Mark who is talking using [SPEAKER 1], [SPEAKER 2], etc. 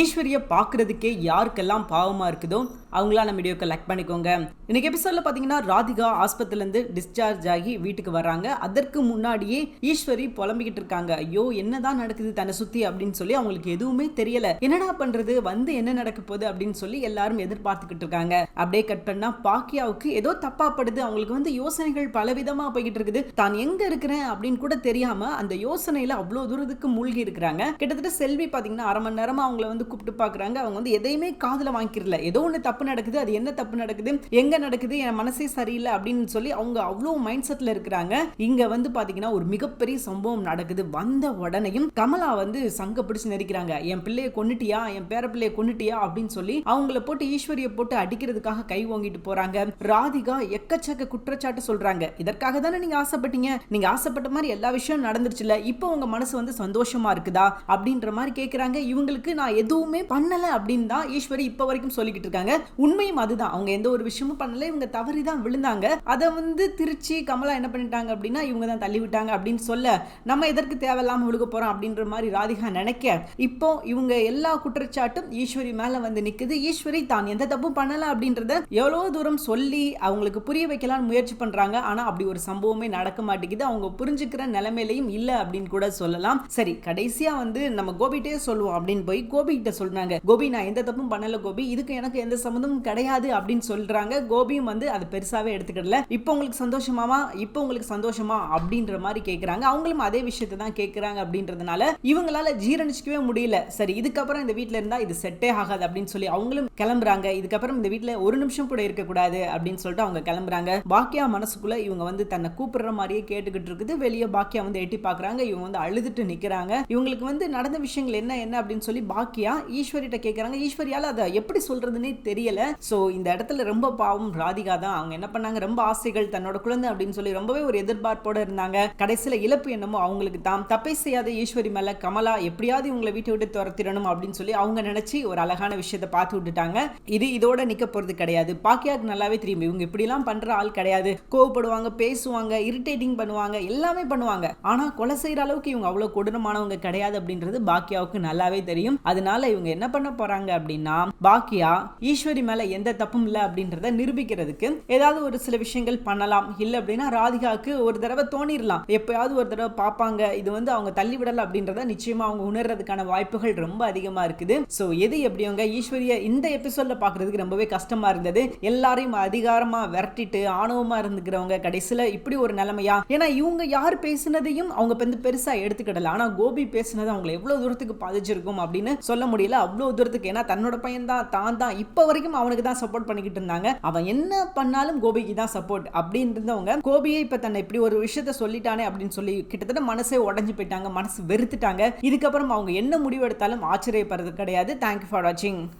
[SPEAKER 1] ஈஸ்வரிய பார்க்குறதுக்கே யாருக்கெல்லாம் பாவமா இருக்குதோ அவங்களாம் நம்ம வீடியோக்கு லைக் பண்ணிக்கோங்க. இன்னைக்கு எபிசோட்ல பார்த்தீங்கன்னா ராதிகா ஆஸ்பத்திரிலேருந்து டிஸ்சார்ஜ் ஆகி வீட்டுக்கு வர்றாங்க. அதற்கு முன்னாடியே ஈஸ்வரி புலம்பிக்கிட்டு இருக்காங்க. ஐயோ என்னதான் நடக்குது தன்னை சுத்தி அப்படின்னு சொல்லி அவங்களுக்கு எதுவுமே தெரியல. என்னடா பண்றது? வந்து என்ன நடக்க போகுது அப்படின்னு சொல்லி எல்லாரும் எதிர்பார்த்துக்கிட்டு இருக்காங்க. அப்படியே கட் பண்ணா பாக்கியாவுக்கு ஏதோ தப்பாப்படுது. அவங்களுக்கு வந்து யோசனைகள் பலவிதமாக போய்கிட்டு இருக்குது. தான் எங்க இருக்கிறேன்? அப்படின்னு கூட தெரியாம அந்த யோசனையில அவ்வளோ தூரத்துக்கு மூழ்கி இருக்கிறாங்க. கிட்டத்தட்ட செல்வி பாத்தீங்கன்னா அரை மணி நேரமா அவங்கள வந்து கூப்பிட்டு பார்க்குறாங்க. அவங்க வந்து எதையுமே காதுல வாங்கிக்கிறல. ஏதோ ஒண்ணு தப்பு நடக்குது அது என்ன தப்பு நடக்குது எங்க நடக்குது என் மனசே சரியில்லை அப்படின்னு சொல்லி அவங்க அவ்வளோ மைண்ட் செட்ல இருக்கிறாங்க. இங்க வந்து பாத்தீங்கன்னா ஒரு மிகப்பெரிய சம்பவம் நடக்குது. வந்த உடனேயும் கமலா வந்து சங்க பிடிச்சு நெரிக்கிறாங்க. என் பிள்ளையை கொன்னுட்டியா? என் பேர பிள்ளையை கொன்னுட்டியா? அப்படின்னு சொல்லி அவங்கள போட்டு ஈஸ்வரியை போட்டு அடிக்கிறதுக்காக கை வாங்கிட்டு போறாங்க. ராதிகா எக்கச்சக்க குற்றச்சாட்டு சொல்றாங்க. இதற்காக தானே நீங்க ஆசைப்பட்டீங்க? நீங்க ஆசைப்பட்ட மாதிரி எல்லா விஷயம் நடந்துருச்சுல இப்போ உங்க மனசு வந்து சந்தோஷமா இருக்குதா? அப்படின்ற மாதிரி கேட்கிறாங்க இவங்களுக்கு நான் எது பண்ணல அப்படின்னு தான் ஈஸ்வரி இப்ப வரைக்கும் சொல்லிக்கிட்டு இருக்காங்க. உண்மையும் அதுதான். அவங்க எந்த ஒரு விஷயமும் பண்ணல. இவங்க தவறி தான் விழுந்தாங்க. அதை வந்து திருச்சி கமலா என்ன பண்ணிட்டாங்க அப்படின்னா இவங்க தான் தள்ளி விட்டாங்க அப்படின்னு சொல்ல நம்ம எதற்கு தேவையில்லாம விழுக போறோம் அப்படின்ற மாதிரி ராதிகா நினைக்க இப்போ இவங்க எல்லா குற்றச்சாட்டும் ஈஸ்வரி மேல வந்து நிக்குது. ஈஸ்வரி தான் எந்த தப்பும் பண்ணல அப்படின்றத எவ்வளவு தூரம் சொல்லி அவங்களுக்கு புரிய வைக்கலாம்னு முயற்சி பண்றாங்க. ஆனா அப்படி ஒரு சம்பவமே நடக்க மாட்டேங்குது. அவங்க புரிஞ்சுக்கிற நிலைமையிலையும் இல்ல அப்படின்னு கூட சொல்லலாம். சரி கடைசியா வந்து நம்ம கோபிட்டே சொல்லுவோம் அப்படின்னு போய் கோபி கோபி கிட்ட சொல்றாங்க கோபி நான் எந்த தப்பும் பண்ணல கோபி. இதுக்கு எனக்கு எந்த சம்மந்தமும் கிடையாது அப்படின்னு சொல்றாங்க. கோபியும் வந்து அது பெருசாவே எடுத்துக்கிடல இப்போ உங்களுக்கு சந்தோஷமாமா இப்போ உங்களுக்கு சந்தோஷமா? அப்படின்ற மாதிரி கேக்குறாங்க. அவங்களும் அதே விஷயத்தை தான் கேக்குறாங்க அப்படின்றதுனால இவங்களால ஜீரணிச்சிக்கவே முடியல. சரி இதுக்கப்புறம் இந்த வீட்ல இருந்தா இது செட்டே ஆகாது அப்படின்னு சொல்லி அவங்களும் கிளம்புறாங்க. இதுக்கப்புறம் இந்த வீட்ல ஒரு நிமிஷம் கூட இருக்கக்கூடாது அப்படின்னு சொல்லிட்டு அவங்க கிளம்புறாங்க. பாக்கியா மனசுக்குள்ள இவங்க வந்து தன்னை கூப்பிடுற மாதிரியே கேட்டுக்கிட்டு இருக்குது. வெளியே பாக்கியா வந்து எட்டி பாக்குறாங்க. இவங்க வந்து அழுதுட்டு நிக்கிறாங்க. இவங்களுக்கு வந்து நடந்த விஷயங்கள் என்ன என்ன அப்படின்னு சொல்லி பாக்கியா ஈஸ்வரிட்ட கேக்குறாங்க. ஈஸ்வரியால் அதை எப்படி சொல்கிறதுனே தெரியல. ஸோ இந்த இடத்துல ரொம்ப பாவம் ராதிகா தான். அவங்க என்ன பண்ணாங்க? ரொம்ப ஆசைகள் தன்னோட குழந்தை அப்படின்னு சொல்லி ரொம்பவே ஒரு எதிர்பார்ப்போடு இருந்தாங்க. கடைசியில இழப்பு என்னமோ அவங்களுக்கு தான் தப்பை செய்யாத ஈஸ்வரி மேல கமலா எப்படியாவது இவங்களை வீட்டை விட்டு துரத்திடணும் அப்படின்னு சொல்லி அவங்க நினச்சி ஒரு அழகான விஷயத்தை பார்த்து விட்டுட்டாங்க. இது இதோட நிக்க போறது கிடையாது. பாக்கியாக்கு நல்லாவே தெரியும். இவங்க இப்படிலாம் பண்ற ஆள் கிடையாது. கோவப்படுவாங்க பேசுவாங்க இரிட்டேட்டிங் பண்ணுவாங்க எல்லாமே பண்ணுவாங்க. ஆனா கொலை செய்யற அளவுக்கு இவங்க அவ்வளவு கொடூரமானவங்க கிடையாது அப்படின்றது பாக்கியாவுக்கு நல்லாவே தெரியும். அதனால அதனால இவங்க என்ன பண்ண போறாங்க அப்படின்னா பாக்கியா ஈஸ்வரி மேல எந்த தப்பும் இல்லை அப்படின்றத நிரூபிக்கிறதுக்கு ஏதாவது ஒரு சில விஷயங்கள் பண்ணலாம். இல்லை அப்படின்னா ராதிகாவுக்கு ஒரு தடவை தோணிடலாம் எப்பயாவது ஒரு தடவை பார்ப்பாங்க. இது வந்து அவங்க தள்ளி விடல அப்படின்றத நிச்சயமா அவங்க உணர்றதுக்கான வாய்ப்புகள் ரொம்ப அதிகமா இருக்குது. ஸோ எது எப்படியவங்க ஈஸ்வரிய இந்த எபிசோட்ல பாக்குறதுக்கு ரொம்பவே கஷ்டமா இருந்தது. எல்லாரையும் அதிகாரமா விரட்டிட்டு ஆணவமா இருந்துக்கிறவங்க கடைசியில இப்படி ஒரு நிலைமையா? ஏன்னா இவங்க யார் பேசுனதையும் அவங்க வந்து பெருசா எடுத்துக்கிடல. ஆனா கோபி பேசுனது அவங்களை எவ்வளவு தூரத்துக்கு பாதிச்சிருக்கும் அப்படின்னு சொல்ல முடியல. அவ்வளோ தூரத்துக்கு. ஏன்னா தன்னோட பையன் தான் தான் தான் இப்போ வரைக்கும் அவனுக்கு தான் சப்போர்ட் பண்ணிக்கிட்டு இருந்தாங்க. அவன் என்ன பண்ணாலும் கோபிக்கு தான் சப்போர்ட் அப்படின்னு இருந்தவங்க கோபியை இப்ப தன்னை இப்படி ஒரு விஷயத்த சொல்லிட்டானே அப்படின்னு சொல்லி கிட்டத்தட்ட மனசே உடஞ்சு போயிட்டாங்க. மனசு வெறுத்துட்டாங்க. இதுக்கப்புறம் அவங்க என்ன முடிவு எடுத்தாலும் ஆச்சரியப்படுறது கிடையாது. தேங்க்யூ ஃபார் வாட்சிங்